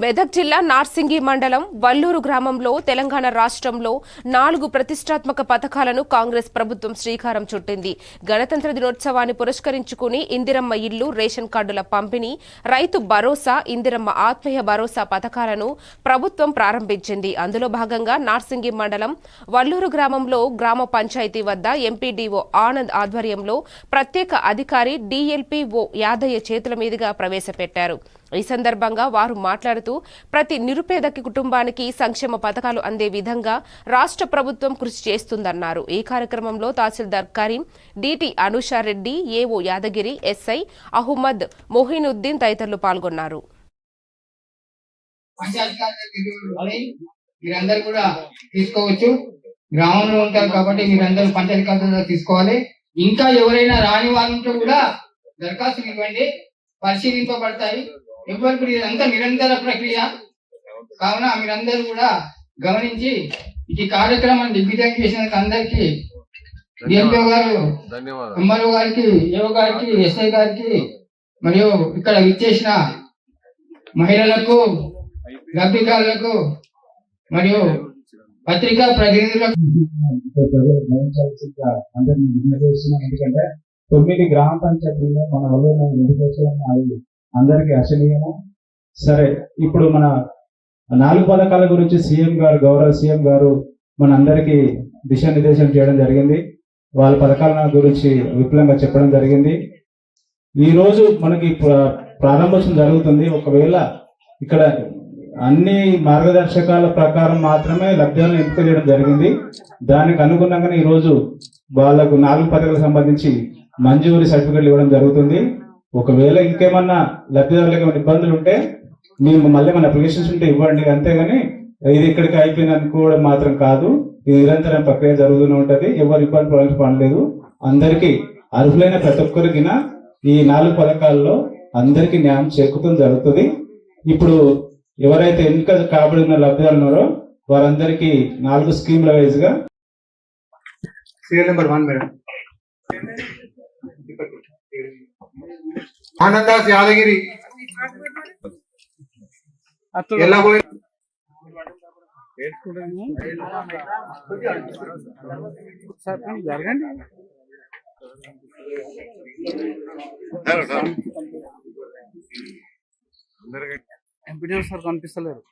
మెదక్ జిల్లా నార్సింగి మండలం వల్లూరు గ్రామంలో తెలంగాణ రాష్ట్రంలో నాలుగు ప్రతిష్టాత్మక పథకాలను కాంగ్రెస్ ప్రభుత్వం శ్రీకారం చుట్టింది. గణతంత్ర దినోత్సవాన్ని పురస్కరించుకుని ఇందిరమ్మ ఇల్లు రేషన్ కార్డుల పంపిణీ రైతు భరోసా ఇందిరమ్మ ఆత్మీయ భరోసా పథకాలను ప్రభుత్వం ప్రారంభించింది. అందులో భాగంగా నార్సింగి మండలం వల్లూరు గ్రామంలో గ్రామ పంచాయతీ వద్ద ఎంపీడీఓ ఆనంద్ ఆధ్వర్యంలో ప్రత్యేక అధికారి డీఎల్పీఓ యాదయ్య చేతుల మీదుగా ప్రవేశపెట్టారు. ఈ సందర్భంగా వారు మాట్లాడుతూ ప్రతి నిరుపేద కుటుంబానికి సంక్షేమ పథకాలు అందే విధంగా రాష్ట్ర ప్రభుత్వం కృషి చేస్తుందన్నారు. ఈ కార్యక్రమంలో తహసీల్దార్ Karim DT Anusha Reddy AO Yadagiri SI Ahmed Mohinuddin తదితరులు పాల్గొన్నారు. పంచాయతీ మీరందరూ కూడా తీసుకోవచ్చు. గ్రామంలో ఉంటారు కాబట్టి మీరందరూ పంచాయతీ కార్యాలయంలో తీసుకోవాలి. ఇంకా ఎవరైనా రాని వాళ్ళు కూడా దరఖాస్తులు ఇవ్వండి. పరిశీలింపబడతాయి. ఎవరికి ఇదంతా నిరంతర ప్రక్రియ. కావున మీరందరూ కూడా గమనించి ఈ కార్యక్రమాన్ని దిగ్విజయం చేసినందుకు అందరికీ డిఎంపీ గారు ధన్యవాదాలు. ఎంఆర్ఓ గారికి ఏఓ గారికి ఎస్ఐ గారికి మరియు ఇక్కడ విచ్చేసిన మహిళలకు లబ్ధిదారులకు మరియు పత్రికా ప్రతినిధులకు. ఎందుకంటే తొమ్మిది గ్రామ పంచాయతీలు మన వల్ల అది అందరికీ అసనీయము సరే ఇప్పుడు మన నాలుగు పథకాల గురించి సీఎం గారు గౌరవ సీఎం గారు మన అందరికీ దిశానిర్దేశం చేయడం జరిగింది. వాళ్ళ పథకాల గురించి విపులంగా చెప్పడం జరిగింది. ఈరోజు మనకి ప్ర- ప్రారంభోత్సవం జరుగుతుంది. ఒకవేళ ఇక్కడ అన్ని మార్గదర్శకాల ప్రకారం మాత్రమే లబ్ధాలను ఎంపిక చేయడం జరిగింది. దానికి అనుగుణంగానే ఈరోజు వాళ్ళకు నాలుగు పథకాలకు సంబంధించి మంజూరి సర్టిఫికెట్లు ఇవ్వడం జరుగుతుంది. ఒకవేళ ఇంకేమన్నా లబ్ధిదారులకు ఏమైనా ఇబ్బందులు ఉంటే మేము మళ్ళీ మన అప్లికేషన్స్ ఉంటే ఇవ్వండి. అంతేగాని ఇది ఇక్కడికి అయిపోయింది అనుకోవడం మాత్రం కాదు. ఇది నిరంతరం ప్రక్రియ జరుగుతూనే ఉంటుంది. ఎవరు ఇబ్బంది పడాల్సిన పని లేదు. అందరికీ అర్హులైన ప్రతి ఒక్కరికి ఈ నాలుగు పథకాల్లో అందరికీ న్యాయం చేకూరడం జరుగుతుంది. ఇప్పుడు ఎవరైతే ఎన్నిక కాబడిన లబ్ధిదారులు ఉన్నారో వారందరికీ నాలుగు స్కీమ్ల వైజ్గా serial number one madam. ఆనందాస్ Yadagiri. ఎలా పోయి జరగండి ఎంపీడీ సార్ కనిపిస్తలేరు.